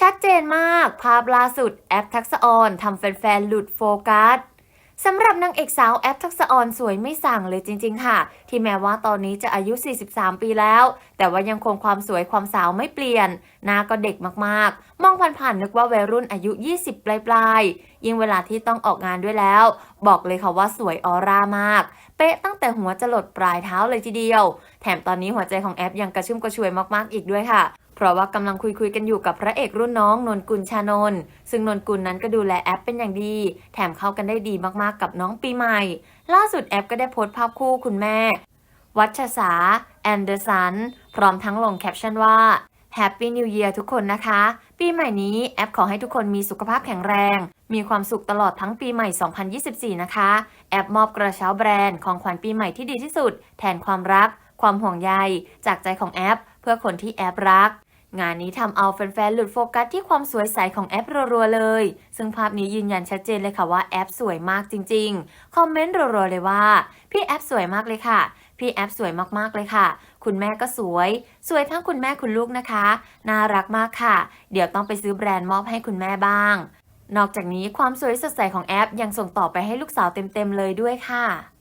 ชัดเจนมาก ภาพล่าสุดแอปทักษะออนทำแฟนๆ หลุดโฟกัสสำหรับนางเอกสาวแอปทักษะออนสวยไม่สั่งเลยจริง ๆ ค่ะ ที่แม้ว่าตอนนี้จะอายุ 43 ปีแล้ว แต่ว่ายังคงความสวยความสาวไม่เปลี่ยน หน้าก็เด็กมากๆ มองผ่านๆนึกว่าวัยรุ่นอายุ 20 ปลายๆ ยิ่งเวลาที่ต้องออกงานด้วยแล้ว บอกเลยค่ะว่าสวยออร่ามาก เป๊ะตั้งแต่หัวจรดปลายเท้าเลยทีเดียว แถมตอนนี้หัวใจของแอปยังกระชุ่มกระชวยมากๆอีกด้วยค่ะ เพราะว่ากำลังคุยคุยกันอยู่กับพระเอกรุ่นน้องนนกุลชานน ซึ่งนนกุลนั้นก็ดูแลแอปเป็นอย่างดี แถมเข้ากันได้ดีมากๆกับน้องปีใหม่ ล่าสุดแอปก็ได้โพสต์ภาพคู่คุณแม่ วัชสา แอนเดอร์สัน พร้อมทั้งลงแคปชั่นว่า Happy New Year ทุกคนนะคะ ปีใหม่นี้แอปขอให้ทุกคนมีสุขภาพแข็งแรง มีความสุขตลอดทั้งปีใหม่ 2024 นะคะ แอปมอบกระเช้าแบรนด์ของขวัญปีใหม่ที่ดีที่สุด แทนความรัก ความห่วงใย จากใจของแอป เพื่อคนที่แอปรัก งานนี้ทำเอาแฟนๆ หลุดโฟกัสที่ความสวยใสของแอปรัวๆเลย ซึ่งภาพนี้ยืนยันชัดเจนเลยค่ะว่าแอปสวยมากจริงๆ คอมเมนต์รัวๆเลยว่า พี่แอปสวยมากเลยค่ะ พี่แอปสวยมากๆเลยค่ะ คุณแม่ก็สวย สวยทั้งคุณแม่คุณลูกนะคะ น่ารักมากค่ะ เดี๋ยวต้องไปซื้อแบรนด์มอบให้คุณแม่บ้าง นอกจากนี้ความสวยสดใสของแอปยังส่งต่อไปให้ลูกสาวเต็มๆเลยด้วยค่ะ